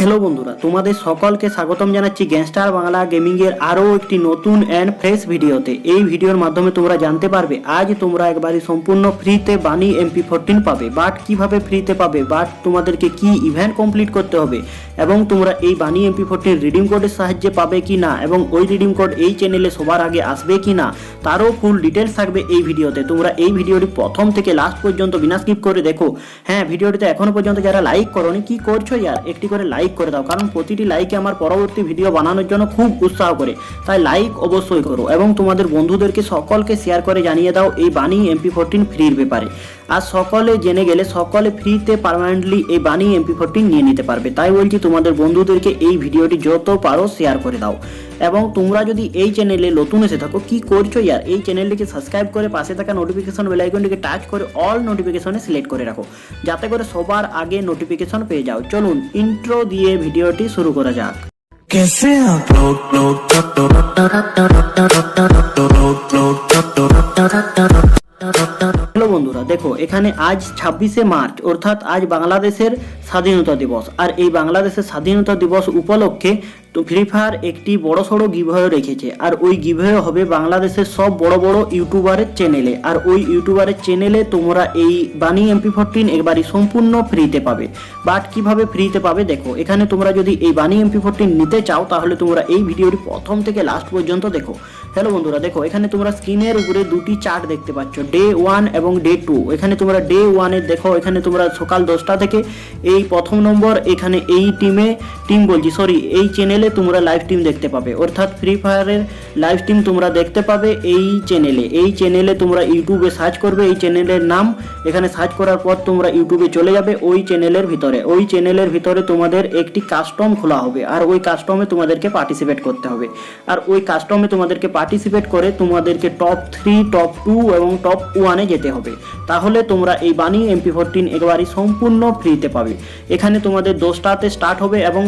Hello বন্ধুরা, তোমাদের সকলকে স্বাগতম জানাচ্ছি গ্যাংস্টার বাংলা গেমিং এর আরও একটি নতুন অ্যান্ড ফ্রেশ ভিডিওতে এই ভিডিওর মাধ্যমে তোমরা জানতে পারবে, আজ তোমরা একবারই সম্পূর্ণ ফ্রিতে বানি এমপি ফোরটিন পাবে। বাট কীভাবে ফ্রিতে পাবে? বাট তোমাদেরকে কি ইভেন্ট কমপ্লিট করতে হবে? এবং তোমরা এই বানি এমপি ফোরটিন রিডিম কোডের সাহায্যে পাবে কি না? এবং ওই রিডিম কোড এই চ্যানেলে সবার আগে আসবে কি না? তারও ফুল ডিটেলস থাকবে এই ভিডিওতে তোমরা এই ভিডিওটি প্রথম থেকে লাস্ট পর্যন্ত বিনা স্কিপ করে দেখো। হ্যাঁ ভিডিওটিতে এখনও পর্যন্ত যারা লাইক করোনি, কি করছ? ইয়ার একটি করে লাইক করে দাও। কারণ প্রতিটি লাইকে আমার পরবর্তী ভিডিও বানানোর জন্য খুব উৎসাহ করে। তাই লাইক অবশ্যই করো এবং তোমাদের বন্ধুদেরকে সকলকে শেয়ার করে জানিয়ে দাও এই বাণী এমপি ফোরটিন ফ্রির ব্যাপারে। আর সকলে জেনে গেলে সকলে ফ্রিতে পার্মানেন্টলি এই বাণী এমপি ফোরটিন নিয়ে নিতে পারবে। তাই বলছি, তোমাদের বন্ধুদেরকে এই ভিডিওটি যত পারো শেয়ার করে দাও। এবং তোমরা যদি এই চ্যানেলে নতুন এসে থাকো কি করছো ইয়ার এই চ্যানেলটিকে সাবস্ক্রাইব করে পাশে থাকা নোটিফিকেশন বেল আইকনটিকে টাচ করে অল নোটিফিকেশনে সিলেক্ট করে রাখো যাতে করে সবার আগে নোটিফিকেশন পেয়ে যাও চলুন ইন্ট্রো দিয়ে ভিডিওটি শুরু করা যাক कैसे आप लोग लोग হ্যালো বন্ধুরা দেখো, এখানে আজ ছাব্বিশে মার্চ, অর্থাৎ আজ বাংলাদেশের স্বাধীনতা দিবস। আর এই বাংলাদেশের স্বাধীনতা দিবস উপলক্ষে তো ফ্রি ফায়ার একটি বড় সড়ো গিভওয়ে রেখেছে। আর ওই গিভওয়ে হবে বাংলাদেশের সব বড় বড় ইউটিউবারের চ্যানেলে। আর ওই ইউটিউবারের চ্যানেলে তোমরা এই বানি এমপি ফোরটিন একবারই সম্পূর্ণ ফ্রিতে পাবে। বাট কীভাবে ফ্রিতে পাবে দেখো, এখানে তোমরা যদি এই বানি এমপি ফোরটিন নিতে চাও, তাহলে তোমরা এই ভিডিওটি প্রথম থেকে লাস্ট পর্যন্ত দেখো। হ্যালো বন্ধুরা, দেখো, এখানে তোমরা স্ক্রিনের উপরে দুটি চার্ট দেখতে পাচ্ছ ডে ওয়ান এবং ডে টু এখানে তোমরা ডে ওয়ানের দেখো, এখানে তোমরা সকাল দশটা থেকে এই প্রথম নম্বর, এখানে এই টিমে টিম বলছি সরি এই চ্যানেলে তোমরা লাইভ টিম দেখতে পাবে। অর্থাৎ ফ্রি ফায়ারের লাইভ টিম তোমরা দেখতে পাবে এই চ্যানেলে এই চ্যানেলে তোমরা ইউটিউবে সার্চ করবে, এই চ্যানেলের নাম। এখানে সার্চ করার পর তোমরা ইউটিউবে চলে যাবে ওই চ্যানেলের ভিতরে। ওই চ্যানেলের ভিতরে তোমাদের একটি কাস্টম খোলা হবে, আর ওই কাস্টমে তোমাদেরকে পার্টিসিপেট করতে হবে। আর ওই কাস্টমে তোমাদেরকে পার্টিসিপেট করে তোমাদেরকে টপ থ্রি টপ টু এবং টপ ওয়ানে যেতে হবে। তাহলে তোমরা এই বানি এমপি ফোরটিন একবারই সম্পূর্ণ ফ্রিতে পাবে। এখানে তোমাদের দশটাতে স্টার্ট হবে এবং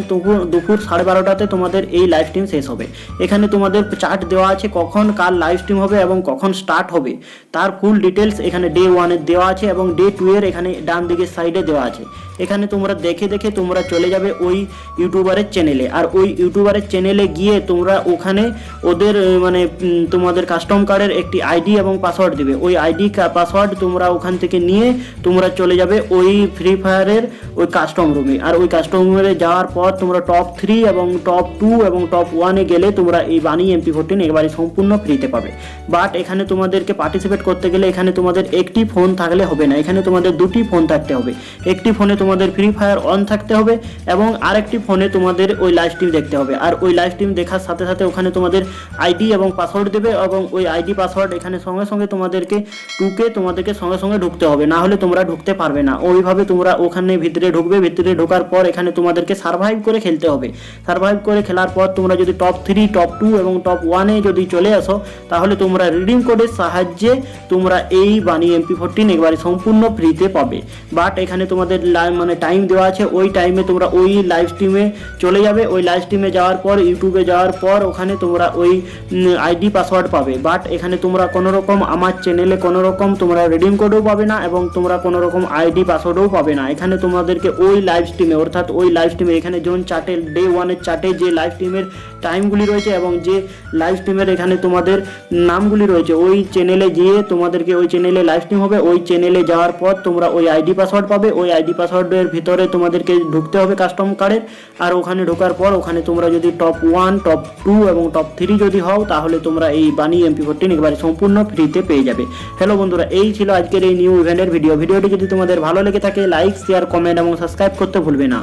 দুপুর সাড়ে বারোটাতে তোমাদের এই লাইভ স্ট্রিম শেষ হবে। এখানে তোমাদের চার্ট দেওয়া আছে কখন কার লাইভ স্ট্রিম হবে এবং কখন স্টার্ট হবে। তার ফুল ডিটেলস এখানে ডে ওয়ানের দেওয়া আছে এবং ডে টু এর এখানে ডান দিকের সাইডে দেওয়া আছে। এখানে তোমরা দেখে দেখে তোমরা চলে যাবে ওই ইউটিউবারের চ্যানেলে আর ওই ইউটিউবারের চ্যানেলে গিয়ে তোমরা ওখানে ওদের মানে তোমাদের কাস্টম কার্ডের একটি আইডি এবং পাসওয়ার্ড দিবে। ওই আইডি পাসওয়ার্ড তোমরা ওখান থেকে নিয়ে তোমরা চলে যাবে ওই ফ্রি ফায়ারের ওই কাস্টম রুমে আর ওই কাস্টম রুমে যাওয়ার পর তোমরা টপ থ্রি এবং টপ টু এবং টপ ওয়ানে গেলে তোমরা এই বানি এমপি ফোরটিন একেবারে সম্পূর্ণ ফ্রিতে পাবে। বাট এখানে তোমাদেরকে পার্টিসিপেট করতে গেলে এখানে তোমাদের একটি ফোন থাকলে হবে না। এখানে তোমাদের দুটি ফোন থাকতে হবে। একটি ফোনে তোমাদের ফ্রি ফায়ার অন থাকতে হবে এবং আরেকটি ফোনে তোমাদের ওই লাইভ স্ট্রিম দেখতে হবে। আর ওই লাইভ স্ট্রিম দেখার সাথে সাথে ওখানে তোমাদের আইডি এবং পাসওয়ার্ড দেবে এবং ওই আইডি পাসওয়ার্ড এখানে সঙ্গে সঙ্গে তোমাদেরকে টুকে তোমাদেরকে সঙ্গে সঙ্গে ঢুকতে হবে। না হলে তোমরা ঢুকতে পারবে না। ওইভাবে তোমরা ওখানে ভিতরে ঢুকবে, ভিতরে ঢোকার পর এখানে তোমাদেরকে সার্ভাইভ করে খেলতে হবে। সার্ভাইভ করে খেলার পর তোমরা যদি টপ থ্রি টপ টু এবং টপ ওয়ানে যদি চলে আসো, তাহলে তোমরা রিডিং কোডের সাহায্যে তোমরা এই বানি এমপি ফোরটিন একবারে সম্পূর্ণ ফ্রিতে পাবে। বাট এখানে তোমাদের মানে টাইম দেওয়া আছে। ওই টাইমে তোমরা ওই লাইভ স্ট্রিমে চলে যাবে। ওই লাইভ স্ট্রিমে যাওয়ার পর ইউটিউবে যাওয়ার পর ওখানে তোমরা ওই আইডি পাসওয়ার্ড পাবে বাট এখানে তোমরা কোনো রকম আমার চ্যানেলে কোনো রকম তোমরা রিডিম কোডও পাবে না এবং তোমরা কোনো রকম আইডি পাসওয়ার্ডও পাবে না। এখানে তোমাদেরকে ওই লাইভ স্ট্রিমে অর্থাৎ ওই লাইভ স্ট্রিমে এখানে যেমন চার্টে ডে ওয়ানের চার্টে যে লাইভ স্ট্রিমের টাইমগুলি রয়েছে এবং যে লাইভ স্ট্রিমের এখানে তোমাদের নামগুলি রয়েছে, ওই চ্যানেলে গিয়ে তোমাদেরকে ওই চ্যানেলে লাইভ স্ট্রিম হবে। ওই চ্যানেলে যাওয়ার পর তোমরা ওই আইডি পাসওয়ার্ড পাবে। ওই আইডি পাসওয়ার্ডের ভিতরে তোমাদেরকে ঢুকতে হবে কাস্টম কার্ডের আর ওখানে ঢোকার পর ওখানে তোমরা যদি টপ ওয়ান টপ টু এবং টপ থ্রি যদি হও তাহলে তোমরা এই বানি এমপি ফোরটিন একবারে সম্পূর্ণ ফ্রিতে পেয়ে যাবে। হ্যালো বন্ধুরা, এই ছিল আজকের এই নিউ ইভেন্টের ভিডিও ভিডিওটি যদি তোমাদের ভালো লেগে থাকে লাইক শেয়ার কমেন্ট এবং সাবস্ক্রাইব করতে ভুলবে না।